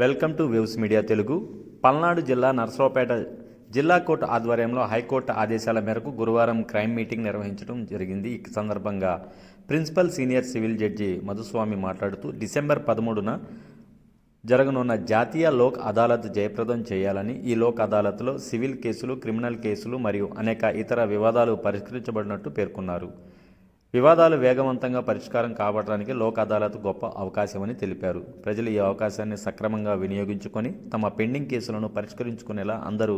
Welcome to Waves Media Telugu. Palnadu జిల్లా నర్సరావుపేట జిల్లా court ఆధ్వర్యంలో హైకోర్టు ఆదేశాల మేరకు గురువారం క్రైమ్ మీటింగ్ నిర్వహించడం జరిగింది. ఈ సందర్భంగా principal senior civil judge Madhuswamy మాట్లాడుతూ డిసెంబర్ పదమూడున జరగనున్న జాతీయ లోక్ అదాలత్ జయప్రదం చేయాలని ఈ లోక్ అదాలత్లో సివిల్ కేసులు క్రిమినల్ కేసులు మరియు అనేక ఇతర వివాదాలు పరిష్కరించబడినట్టు పేర్కొన్నారు. వివాదాలు వేగవంతంగా పరిష్కారం కావడానికి లోక్ అదాలత్ గొప్ప అవకాశమని తెలిపారు. ప్రజలు ఈ అవకాశాన్ని సక్రమంగా వినియోగించుకొని తమ పెండింగ్ కేసులను పరిష్కరించుకునేలా అందరూ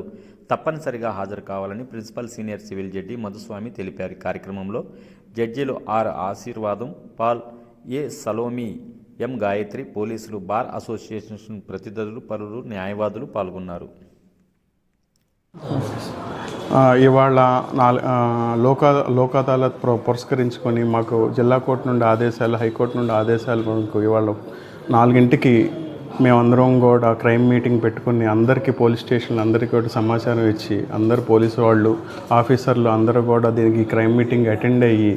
తప్పనిసరిగా హాజరు కావాలని principal senior civil judge Madhuswamy తెలిపారు. కార్యక్రమంలో జడ్జీలు R Ashirvadam Paul A Salomi M Gayatri పోలీసులు బార్ అసోసియేషన్ ప్రతినిధులు పలువురు న్యాయవాదులు పాల్గొన్నారు. ఇవాళ నాలు లోక లోక్ అదాలత్ పురస్కరించుకొని మాకు జిల్లా కోర్టు నుండి ఆదేశాలు హైకోర్టు నుండి ఆదేశాలు మనకు ఇవాళ నాలుగింటికి మేమందరం కూడా క్రైమ్ మీటింగ్ పెట్టుకుని అందరికీ పోలీస్ స్టేషన్లు అందరికీ కూడా సమాచారం ఇచ్చి అందరు పోలీసు వాళ్ళు ఆఫీసర్లు అందరూ కూడా దీనికి క్రైమ్ మీటింగ్ అటెండ్ అయ్యి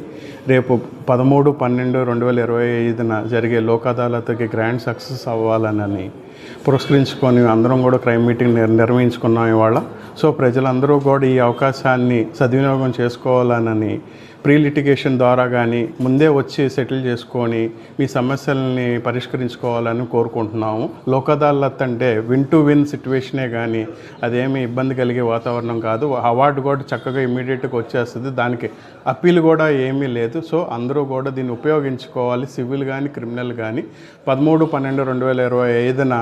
రేపు పదమూడు పన్నెండు రెండు వేల ఇరవై ఐదున జరిగే లోక్ అదాలత్కి గ్రాండ్ సక్సెస్ అవ్వాలని పురస్కరించుకొని అందరం కూడా క్రైమ్ మీటింగ్ నిర్ నిర్వహించుకున్నాం ఇవాళ. సో ప్రజలందరూ కూడా ఈ అవకాశాన్ని సద్వినియోగం చేసుకోవాలనని ప్రీ లిటిగేషన్ ద్వారా కానీ ముందే వచ్చి సెటిల్ చేసుకొని మీ సమస్యల్ని పరిష్కరించుకోవాలని కోరుకుంటున్నాము. లోకదాలత్ అంటే విన్ టు విన్ సిట్యువేషనే కానీ అదేమి ఇబ్బంది కలిగే వాతావరణం కాదు. అవార్డు కూడా చక్కగా ఇమీడియట్గా వచ్చేస్తుంది. దానికి అప్పీల్ కూడా ఏమీ లేదు. సో అందరూ కూడా దీన్ని ఉపయోగించుకోవాలి. సివిల్ కానీ క్రిమినల్ కానీ పదమూడు పన్నెండు రెండు వేల ఇరవై ఐదున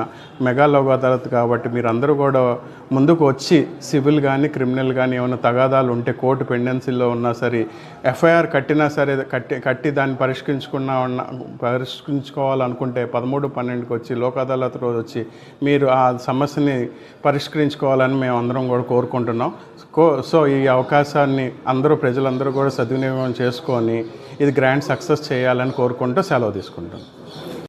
మెగా లోకదాలత్ కాబట్టి మీరు అందరూ కూడా ముందుకు వచ్చి సివిల్ కానీ క్రిమినల్ కానీ ఏమైనా తగాదాలు ఉంటే కోర్టు పెండెన్సీలో ఉన్నా సరే ఎఫ్ఐఆర్ కట్టినా సరే కట్టి కట్టి దాన్ని పరిష్కరించుకున్నా ఉన్న పరిష్కరించుకోవాలనుకుంటే పదమూడు పన్నెండుకి వచ్చి లోక్ అదాలత్ రోజు వచ్చి మీరు ఆ సమస్యని పరిష్కరించుకోవాలని మేము అందరం కూడా కోరుకుంటున్నాం. కో సో ఈ అవకాశాన్ని అందరూ ప్రజలందరూ కూడా సద్వినియోగం చేసుకొని ఇది గ్రాండ్ సక్సెస్ చేయాలని కోరుకుంటూ సెలవు తీసుకుంటాం